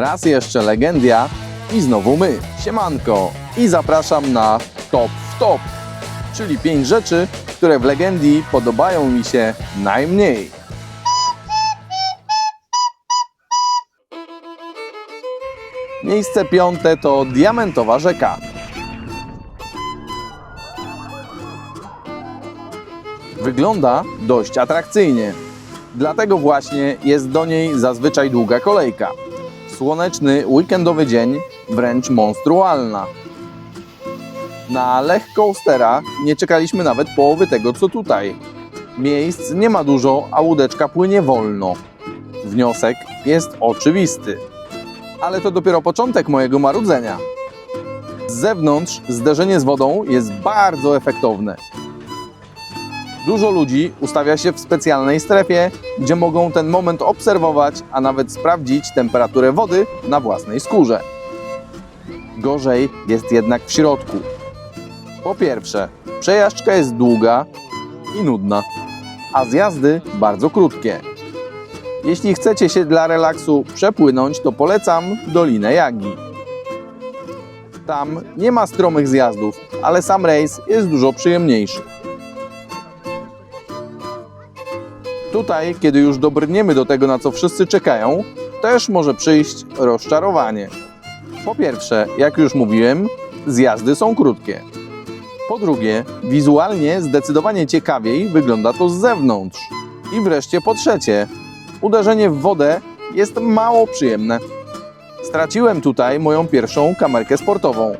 Raz jeszcze Legendia i znowu my, siemanko. I zapraszam na Top w Top, czyli pięć rzeczy, które w Legendii podobają mi się najmniej. Miejsce piąte to Diamentowa Rzeka. Wygląda dość atrakcyjnie. Dlatego właśnie jest do niej zazwyczaj długa kolejka. Słoneczny, weekendowy dzień wręcz monstrualna. Na Lech Coastera nie czekaliśmy nawet połowy tego, co tutaj. Miejsc nie ma dużo, a łódeczka płynie wolno. Wniosek jest oczywisty. Ale to dopiero początek mojego marudzenia. Z zewnątrz zderzenie z wodą jest bardzo efektowne. Dużo ludzi ustawia się w specjalnej strefie, gdzie mogą ten moment obserwować, a nawet sprawdzić temperaturę wody na własnej skórze. Gorzej jest jednak w środku. Po pierwsze, przejażdżka jest długa i nudna, a zjazdy bardzo krótkie. Jeśli chcecie się dla relaksu przepłynąć, to polecam Dolinę Jagi. Tam nie ma stromych zjazdów, ale sam rejs jest dużo przyjemniejszy. Tutaj, kiedy już dobrniemy do tego, na co wszyscy czekają, też może przyjść rozczarowanie. Po pierwsze, jak już mówiłem, zjazdy są krótkie. Po drugie, wizualnie zdecydowanie ciekawiej wygląda to z zewnątrz. I wreszcie po trzecie, uderzenie w wodę jest mało przyjemne. Straciłem tutaj moją pierwszą kamerkę sportową.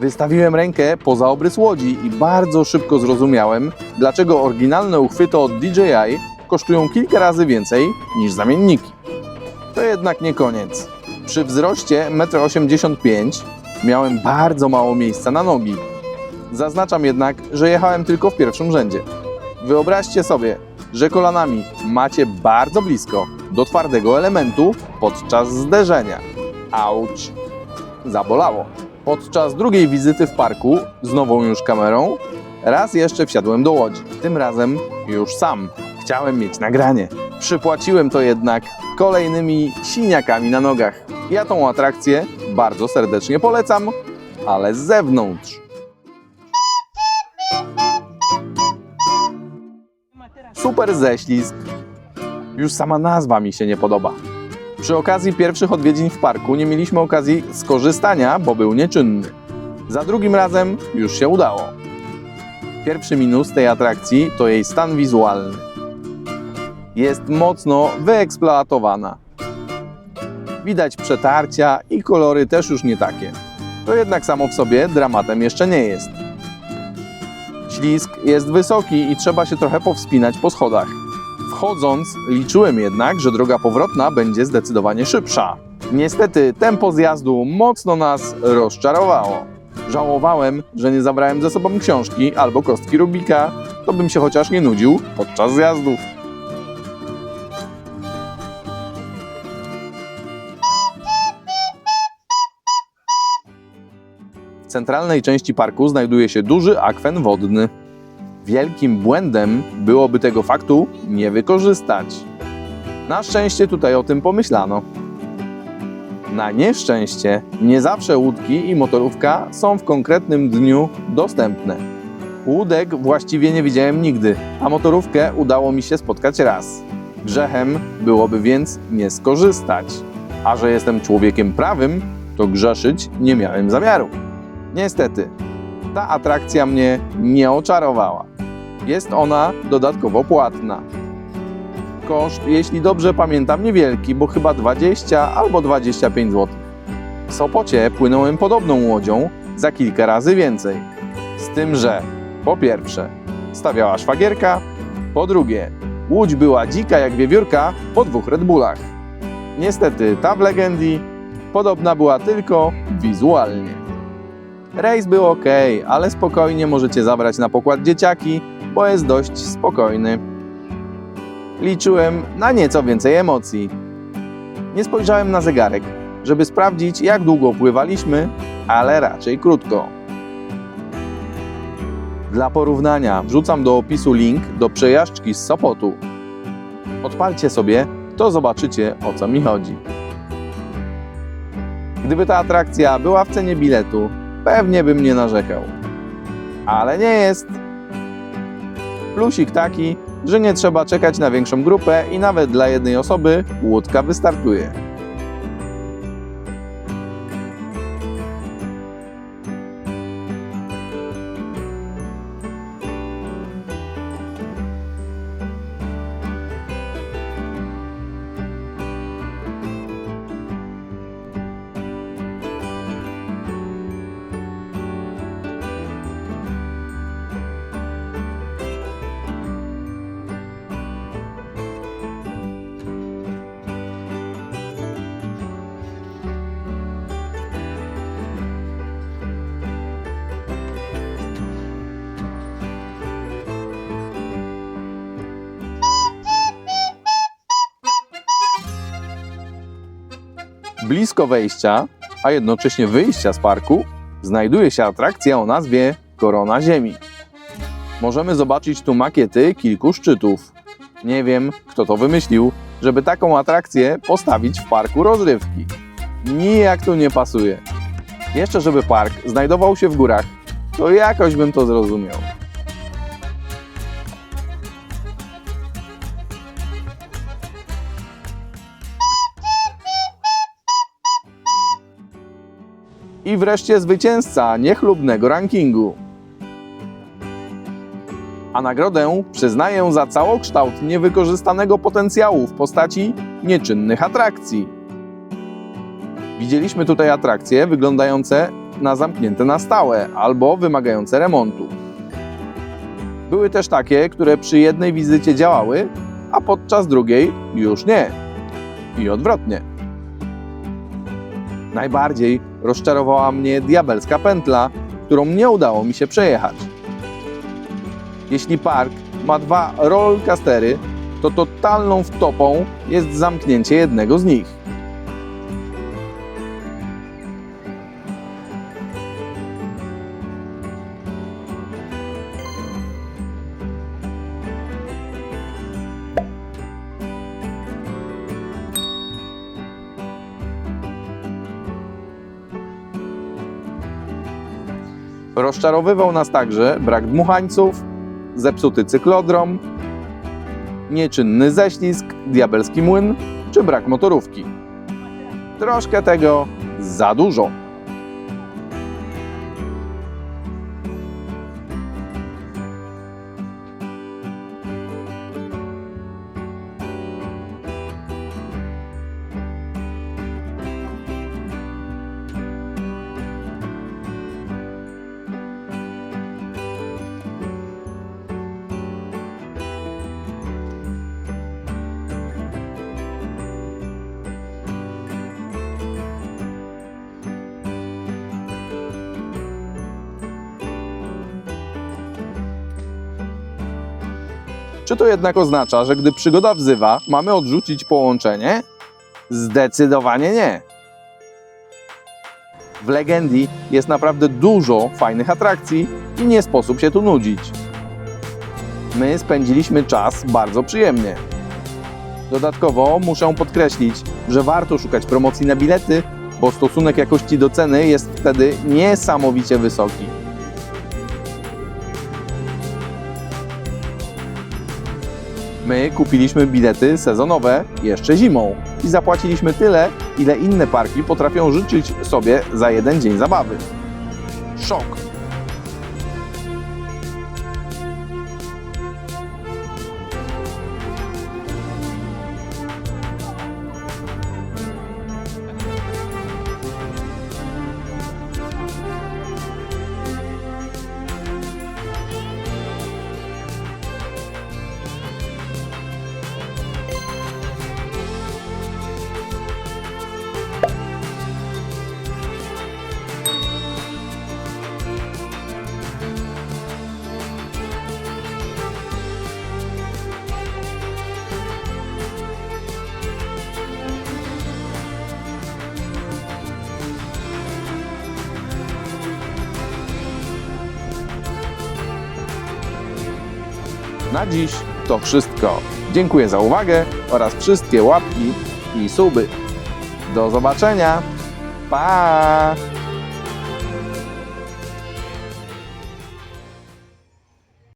Wystawiłem rękę poza obrys łodzi i bardzo szybko zrozumiałem, dlaczego oryginalne uchwyty od DJI kosztują kilka razy więcej niż zamienniki. To jednak nie koniec. Przy wzroście 1,85 m miałem bardzo mało miejsca na nogi. Zaznaczam jednak, że jechałem tylko w pierwszym rzędzie. Wyobraźcie sobie, że kolanami macie bardzo blisko do twardego elementu podczas zderzenia. Auć! Zabolało. Podczas drugiej wizyty w parku, z nową już kamerą, raz jeszcze wsiadłem do łodzi. Tym razem już sam. Chciałem mieć nagranie. Przypłaciłem to jednak kolejnymi siniakami na nogach. Ja tą atrakcję bardzo serdecznie polecam, ale z zewnątrz. Super ześlizg. Już sama nazwa mi się nie podoba. Przy okazji pierwszych odwiedzin w parku nie mieliśmy okazji skorzystania, bo był nieczynny. Za drugim razem już się udało. Pierwszy minus tej atrakcji to jej stan wizualny. Jest mocno wyeksploatowana. Widać przetarcia i kolory też już nie takie. To jednak samo w sobie dramatem jeszcze nie jest. Ślizg jest wysoki i trzeba się trochę powspinać po schodach. Wchodząc, liczyłem jednak, że droga powrotna będzie zdecydowanie szybsza. Niestety, tempo zjazdu mocno nas rozczarowało. Żałowałem, że nie zabrałem ze sobą książki albo kostki Rubika, to bym się chociaż nie nudził podczas zjazdów. W centralnej części parku znajduje się duży akwen wodny. Wielkim błędem byłoby tego faktu nie wykorzystać. Na szczęście tutaj o tym pomyślano. Na nieszczęście nie zawsze łódki i motorówka są w konkretnym dniu dostępne. Łódek właściwie nie widziałem nigdy, a motorówkę udało mi się spotkać raz. Grzechem byłoby więc nie skorzystać. A że jestem człowiekiem prawym, to grzeszyć nie miałem zamiaru. Niestety, ta atrakcja mnie nie oczarowała. Jest ona dodatkowo płatna. Koszt, jeśli dobrze pamiętam, niewielki, bo chyba 20 albo 25 zł. W Sopocie płynąłem podobną łodzią za kilka razy więcej. Z tym, że po pierwsze stawiała szwagierka, po drugie łódź była dzika jak wiewiórka po dwóch Red Bullach. Niestety ta w Legendii podobna była tylko wizualnie. Rejs był ok, ale spokojnie możecie zabrać na pokład dzieciaki, bo jest dość spokojny. Liczyłem na nieco więcej emocji. Nie spojrzałem na zegarek, żeby sprawdzić, jak długo pływaliśmy, ale raczej krótko. Dla porównania wrzucam do opisu link do przejażdżki z Sopotu. Odpalcie sobie, to zobaczycie o co mi chodzi. Gdyby ta atrakcja była w cenie biletu, pewnie bym nie narzekał. Ale nie jest. Plusik taki, że nie trzeba czekać na większą grupę i nawet dla jednej osoby łódka wystartuje. Blisko wejścia, a jednocześnie wyjścia z parku, znajduje się atrakcja o nazwie Korona Ziemi. Możemy zobaczyć tu makiety kilku szczytów. Nie wiem, kto to wymyślił, żeby taką atrakcję postawić w parku rozrywki. Nijak tu nie pasuje. Jeszcze żeby park znajdował się w górach, to jakoś bym to zrozumiał. I wreszcie zwycięzca niechlubnego rankingu. A nagrodę przyznaję za całokształt niewykorzystanego potencjału w postaci nieczynnych atrakcji. Widzieliśmy tutaj atrakcje wyglądające na zamknięte na stałe albo wymagające remontu. Były też takie, które przy jednej wizycie działały, a podczas drugiej już nie. I odwrotnie. Najbardziej rozczarowała mnie diabelska pętla, którą nie udało mi się przejechać. Jeśli park ma dwa rollercastery, to totalną wtopą jest zamknięcie jednego z nich. Rozczarowywał nas także brak dmuchańców, zepsuty cyklodrom, nieczynny ześlizg, diabelski młyn czy brak motorówki. Troszkę tego za dużo. Czy to jednak oznacza, że gdy przygoda wzywa, mamy odrzucić połączenie? Zdecydowanie nie. W Legendii jest naprawdę dużo fajnych atrakcji i nie sposób się tu nudzić. My spędziliśmy czas bardzo przyjemnie. Dodatkowo muszę podkreślić, że warto szukać promocji na bilety, bo stosunek jakości do ceny jest wtedy niesamowicie wysoki. My kupiliśmy bilety sezonowe jeszcze zimą i zapłaciliśmy tyle, ile inne parki potrafią życzyć sobie za jeden dzień zabawy. Szok! Na dziś to wszystko. Dziękuję za uwagę oraz wszystkie łapki i suby. Do zobaczenia! Pa!